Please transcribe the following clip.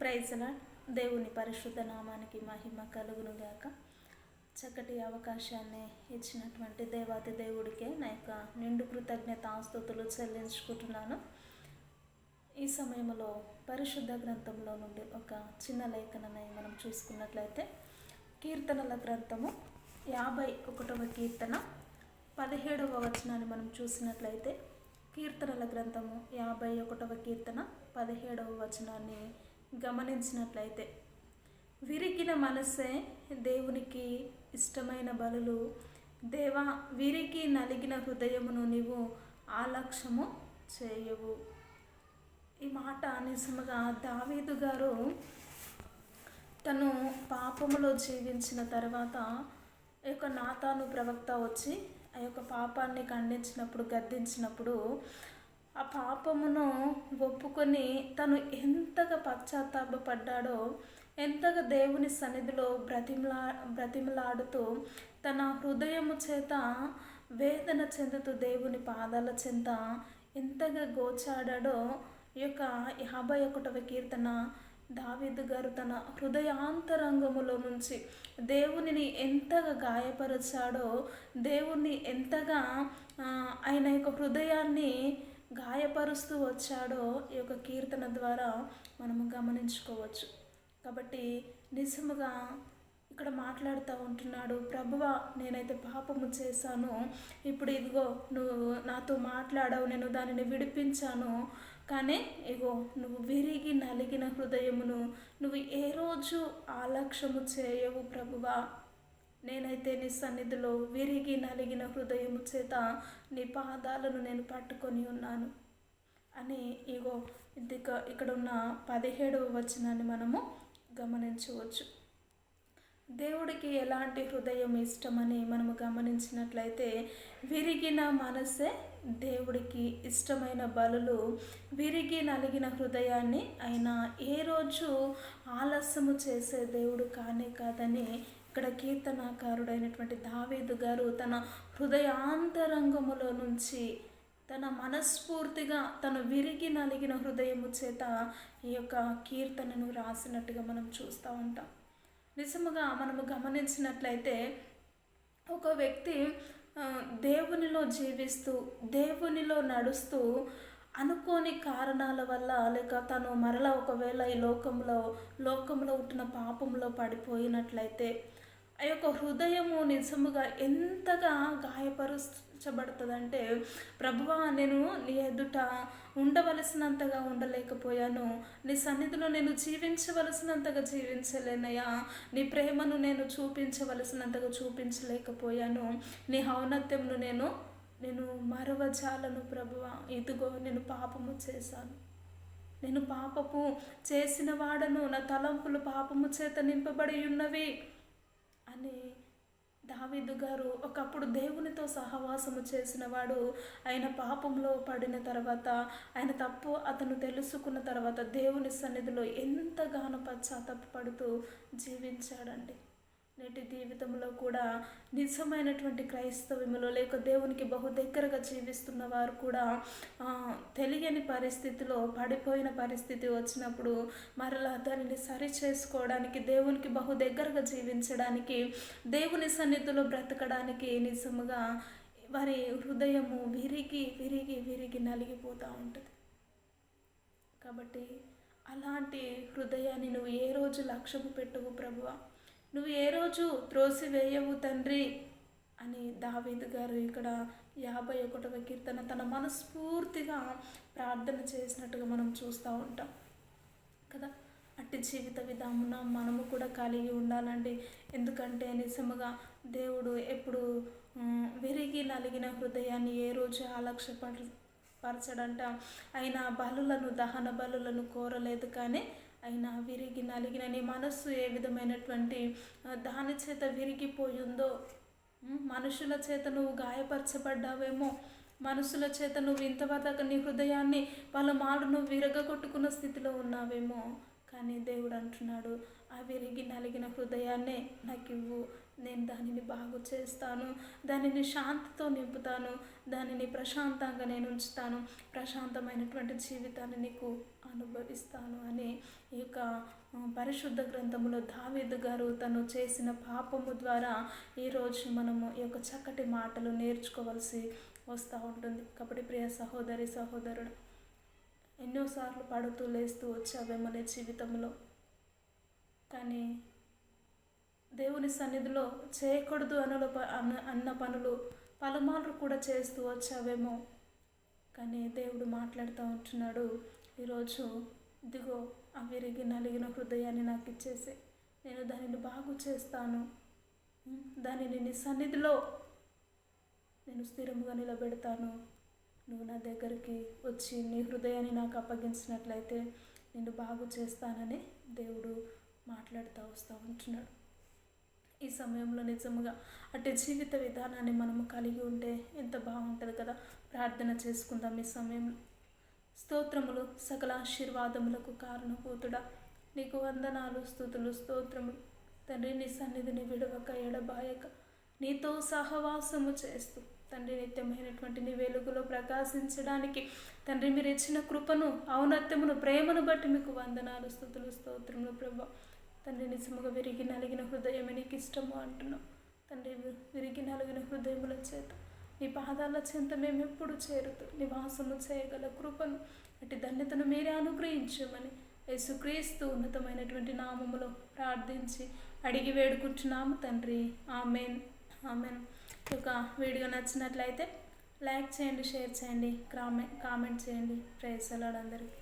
ప్రైజ్ల దేవుని పరిశుద్ధ నామానికి మహిమ కలుగును గాక చక్కటి అవకాశాన్ని ఇచ్చినటువంటి దేవాతి దేవుడికే నా యొక్క నిండు కృతజ్ఞత ఆస్తుతులు చెల్లించుకుంటున్నాను. ఈ సమయంలో పరిశుద్ధ గ్రంథంలో నుండి ఒక చిన్న లేఖనని మనం చూసుకున్నట్లయితే కీర్తనల గ్రంథము యాభై ఒకటవ కీర్తన పదిహేడవ వచనాన్ని మనం చూసినట్లయితే కీర్తనల గ్రంథము యాభై ఒకటవ కీర్తన పదిహేడవ వచనాన్ని గమనించినట్లయితే విరిగిన మనస్సే దేవునికి ఇష్టమైన బలులు. దేవా విరిగి నలిగిన హృదయమును నీవు ఆలక్ష్యము చేయవు. ఈ మాట నిజముగా దావీదు గారు తను పాపములో జీవించిన తర్వాత ఈ యొక్క నాతాను ప్రవక్త వచ్చి ఆ యొక్క పాపాన్ని ఖండించినప్పుడు గద్దించినప్పుడు ఆ పాపమును ఒప్పుకొని తను ఎంతగా పశ్చాత్తాపడ్డాడో ఎంతగా దేవుని సన్నిధిలో బ్రతిమలా బ్రతిమలాడుతూ తన హృదయము చేత వేదన చెందుతూ దేవుని పాదాల చెంత ఎంతగా గోచాడాడో ఈ యొక్క యాభై ఒకటవ కీర్తన దావీదు గారు తన హృదయాంతరంగములో నుంచి దేవునిని ఎంతగా గాయపరిచాడో దేవుణ్ణి ఎంతగా ఆయన యొక్క హృదయాన్ని గాయపరుస్తూ వచ్చాడో ఈ యొక్క కీర్తన ద్వారా మనము గమనించుకోవచ్చు. కాబట్టి నిజముగా ఇక్కడ మాట్లాడుతూ ఉంటున్నాడు ప్రభువా నేనైతే పాపము చేశాను. ఇప్పుడు ఇదిగో నువ్వు నాతో మాట్లాడావు నేను దానిని విడిపించాను. కానీ ఇగో నువ్వు విరిగి నలిగిన హృదయమును నువ్వు ఏ రోజు ఆలక్ష్యము చేయవు ప్రభువా. నేనైతే నీ సన్నిధిలో విరిగి నలిగిన హృదయము చేత నీ పాదాలను నేను పట్టుకొని ఉన్నాను. అని ఇగో ఇదిక ఇక్కడ ఉన్న పదిహేడవ వచనాన్ని మనము గమనించవచ్చు. దేవుడికి ఎలాంటి హృదయం ఇష్టమని మనము గమనించినట్లయితే విరిగిన మనసే దేవుడికి ఇష్టమైన బలులు. విరిగి నలిగిన హృదయాన్ని ఆయన ఏ రోజు ఆలస్యము చేసే దేవుడు కానే కాదని ఇక్కడ కీర్తనాకారుడైనటువంటి దావేదు గారు తన హృదయాంతరంగములో నుంచి తన మనస్ఫూర్తిగా తను విరిగి నలిగిన హృదయము చేత ఈ యొక్క కీర్తనను రాసినట్టుగా మనం చూస్తూ ఉంటాం. నిజముగా మనము గమనించినట్లయితే ఒక వ్యక్తి దేవునిలో జీవిస్తూ దేవునిలో నడుస్తూ అనుకోని కారణాల వల్ల లేక తను మరలా ఒకవేళ ఈ లోకంలో లోకంలో ఉంటున్న పాపంలో పడిపోయినట్లయితే ఆ యొక్క హృదయము నిజముగా ఎంతగా గాయపరచబడుతుందంటే ప్రభువా నేను నీ ఎదుట ఉండవలసినంతగా ఉండలేకపోయాను. నీ సన్నిధిలో నేను జీవించవలసినంతగా జీవించలేనయ్యా. నీ ప్రేమను నేను చూపించవలసినంతగా చూపించలేకపోయాను. నీ ఔన్నత్యమును నేను నేను మరవజాలను ప్రభువా. ఇదిగో నేను పాపము చేశాను. నేను పాపపు చేసిన వాడను నా తలంపులు పాపము చేత నింపబడి ఉన్నవి. అని దావీదు గారు ఒకప్పుడు దేవునితో సహవాసము చేసినవాడు ఆయన పాపంలో పడిన తర్వాత ఆయన తప్పు అతను తెలుసుకున్న తర్వాత దేవుని సన్నిధిలో ఎంతగానో పశ్చాత్తాపడుతూ జీవించాడండి. నేటి జీవితంలో కూడా నిజమైనటువంటి క్రైస్తవ్యములో లేక దేవునికి బహు దగ్గరగా జీవిస్తున్న వారు కూడా తెలియని పరిస్థితిలో పడిపోయిన పరిస్థితి వచ్చినప్పుడు మరలా దానిని సరి చేసుకోవడానికి దేవునికి బహు దగ్గరగా జీవించడానికి దేవుని సన్నిధిలో బ్రతకడానికి నిజముగా వారి హృదయము విరిగి విరిగి విరిగి నలిగిపోతూ ఉంటుంది. కాబట్టి అలాంటి హృదయాన్ని నువ్వు ఏ రోజు లక్ష్యము పెట్టవు ప్రభువా? నువ్వు ఏ రోజు త్రోసివేయవు తండ్రి? అని దావీదు గారు ఇక్కడ యాభై ఒకటవ కీర్తన తన మనస్ఫూర్తిగా ప్రార్థన చేసినట్టుగా మనం చూస్తూ ఉంటాం. కదా? అట్టి జీవిత విధామున మనము కూడా కలిగి ఉండాలండి. ఎందుకంటే నిజముగా దేవుడు ఎప్పుడు విరిగి నలిగిన హృదయాన్ని ఏ రోజు ఆలక్ష్యపరచడంట ఆయన బలులను దహన బలులను కోరలేదు కానీ అయినా విరిగి నలిగిన నీ మనస్సు ఏ విధమైనటువంటి దాని చేత విరిగిపోయిందో? మనుషుల చేత నువ్వు గాయపరచబడ్డావేమో? మనుషుల చేత నువ్వు ఇంతవరకు నీ హృదయాన్ని వాళ్ళ మాడు నువ్వు విరగగొట్టుకున్న స్థితిలో ఉన్నావేమో? కానీ దేవుడు అంటున్నాడు ఆ విరిగి నలిగిన హృదయాన్నే నాకు ఇవ్వు. నేను దానిని బాగు చేస్తాను. దానిని శాంతితో నింపుతాను. దానిని ప్రశాంతంగా నేను ఉంచుతాను. ప్రశాంతమైనటువంటి జీవితాన్ని నీకు అనుభవిస్తాను అని ఈ యొక్క పరిశుద్ధ గ్రంథములో దావేదు గారు తను చేసిన పాపము ద్వారా ఈరోజు మనము ఈ యొక్క చక్కటి మాటలు నేర్చుకోవాల్సి వస్తూ ఉంటుంది. కాబట్టి ప్రియ సహోదరి సహోదరుడు ఎన్నోసార్లు పడుతూ లేస్తూ వచ్చావేమో నీ జీవితంలో. కానీ దేవుని సన్నిధిలో చేయకూడదు అనలో ప- అన్న అన్న పనులు పలుమార్లు కూడా చేస్తూ వచ్చావేమో. కానీ దేవుడు మాట్లాడుతూ ఉంటున్నాడు ఈరోజు ఇదిగో ఆ విరిగి నలిగిన హృదయాన్ని నాకు ఇచ్చేసి. నేను దానిని బాగు చేస్తాను. దానిని నీ సన్నిధిలో నేను స్థిరముగా నిలబెడతాను. నువ్వు నా దగ్గరికి వచ్చి నీ హృదయాన్ని నాకు అప్పగించినట్లయితే నేను బాగు చేస్తానని దేవుడు మాట్లాడుతూ వస్తూ ఉంటున్నాడు. ఈ సమయంలో నిజముగా అటు జీవిత విధానాన్ని మనము కలిగి ఉంటే ఎంత బాగుంటుంది కదా? ప్రార్థన చేసుకుందాం ఈ సమయంలో. స్తోత్రములు సకల ఆశీర్వాదములకు కారణభూతుడా. నీకు వందనాలు స్థుతులు స్తోత్రములు. తండ్రి నీ సన్నిధిని విడవక ఎడబాయక. నీతో సహవాసము చేస్తూ తండ్రి నిత్యమైనటువంటి నీ వెలుగులో ప్రకాశించడానికి తండ్రి మీరు ఇచ్చిన కృపను ఔన్నత్యమును ప్రేమను బట్టి మీకు వందనాలు స్థుతులు స్తోత్రములు ప్రభా. తండ్రి నిజముగా విరిగి నలిగిన హృదయమే నీకు ఇష్టము అంటున్నాం. తండ్రి విరిగి నలిగిన హృదయముల చేత నీ పాదాల చెంత మేము ఎప్పుడు చేరుతూ నివాసము చేయగల కృపను అటు ధన్యతను మీరే అనుగ్రహించమని యేసుక్రీస్తు ఉన్నతమైనటువంటి నామములో ప్రార్థించి అడిగి వేడుకుంటున్నాము తండ్రి. ఆమెన్. ఆమెన్. ఒక వీడియో నచ్చినట్లయితే లైక్ చేయండి షేర్ చేయండి కామెంట్ కామెంట్ చేయండి. ప్రేసలాడు అందరికీ.